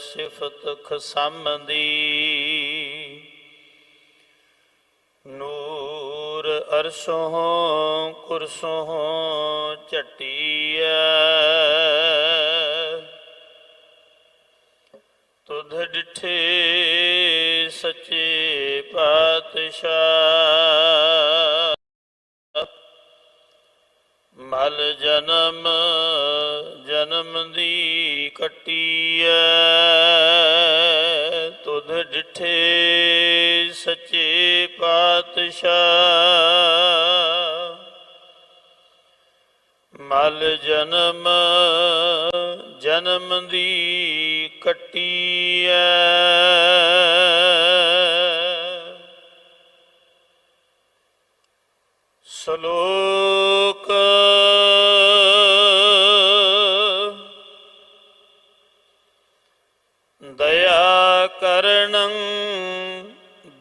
ਸਿਫਤ ਖਸਮਦੀ। ਨੂਰ ਅਰਸ਼ੋਂ ਕੁਰਸੋਂ ਝਟੀਐ। ਤੁਧ ਡਿਠੇ ਸੱਚੇ ਪਾਤਸ਼ਾਹ। ਮਲ ਜਨਮ ਜਨਮ ਦੀ ਕਟੀਐ ਤੁਧ ਡਿਠੇ ਸੱਚੇ ਪਾਤਸ਼ਾਹ। ਮਲ ਜਨਮ ਜਨਮ ਦੀ ਕਟੀਐ। ਸ਼ਲੋਕ ਦਇਆ ਕਰਣੰ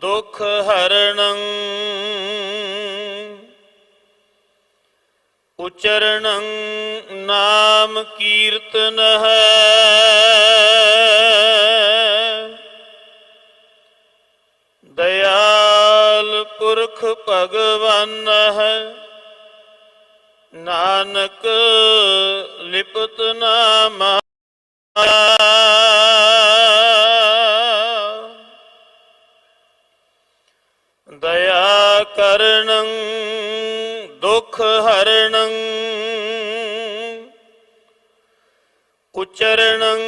ਦੁਖ ਹਰਣੰ ਉਚਰਣੰ ਨਾਮ ਕੀਰਤਨ ਹੈ। ਦਇਆਲ ਪੁਰਖ ਭਗਵਾਨ ਹੈ, ਨਾਨਕ ਲਿਪਤ ਨਾਮਾ ਦਇਆ ਕਰਣੰ ਦੁਖ ਹਰਣੰ ਉਚਰਣੰ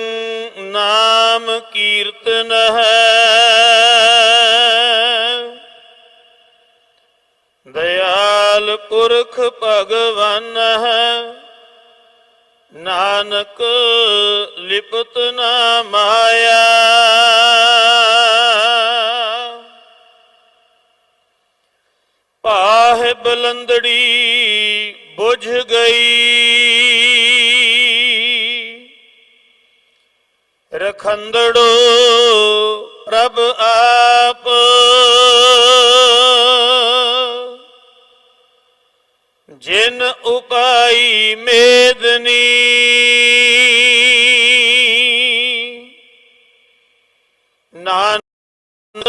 ਨਾਮ ਕੀਰਤਨ ਹੈ। ਦਇਆਲ ਪੁਰਖ ਭਗਵਾਨ ਹੈ, ਨਾਨਕ ਲਿਪਤ ਨਾ ਮਾਇਆ। ਬਲੰਦੜੀ ਬੁਝ ਗਈ। ਰਖੰਦੜੋ ਪ੍ਰਭ ਆਪ। ਜਿਨ ਉਪਾਈ ਮੇਦਨੀ ਨਾਨਕ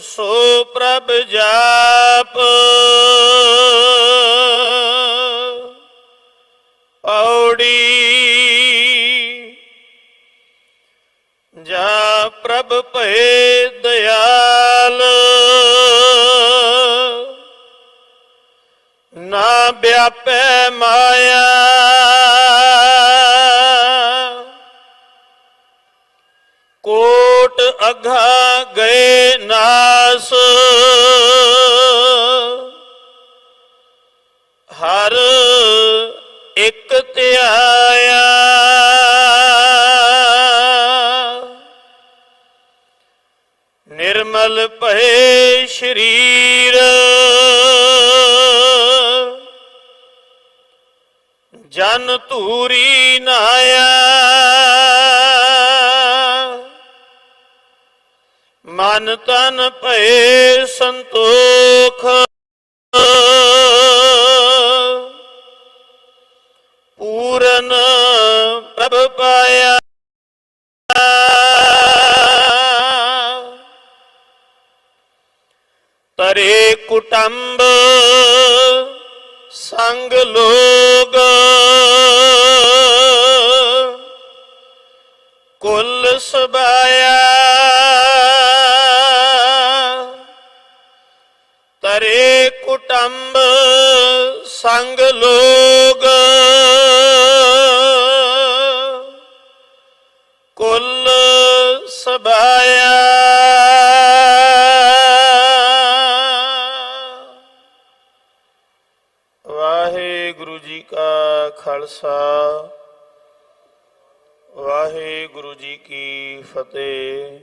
ਸੋ ਪ੍ਰਭ ਜਾਪ। ਜਾ ਪ੍ਰਭ ਭਏ ਦਿਆਲ ਨਾ ਵਿਆਪੈ ਮਾਇਆ। ਕੋਟ ਅਘਾ ਗਏ ਨਾਸ ਹਰ ਇੱਕ ਧਿਆਇਆ ਨਿਰਮਲ ਭਏ ਸ਼ਰੀਰ। ਜਨ ਧੂਰੀ ਨਾਇਆ। ਮਨ ਤਨ ਭਏ ਸੰਤੋਖ। ਪੂਰਨ ਪ੍ਰਭ ਪਾਇਆ। ਤਰੇ ਕੁਟੰਬ ਸੰਗ ਲੋਗ ਕੁਲ ਸਬਾਇਆ ਤਰੇ ਕੁਟੰਬ ਸੰਗ ਲੋਗ ਸਬਾਇਆ ਵਾਹਿਗੁਰੂ ਜੀ ਕਾ ਖਾਲਸਾ ਵਾਹਿਗੁਰੂ ਜੀ ਕੀ ਫਤਿਹ।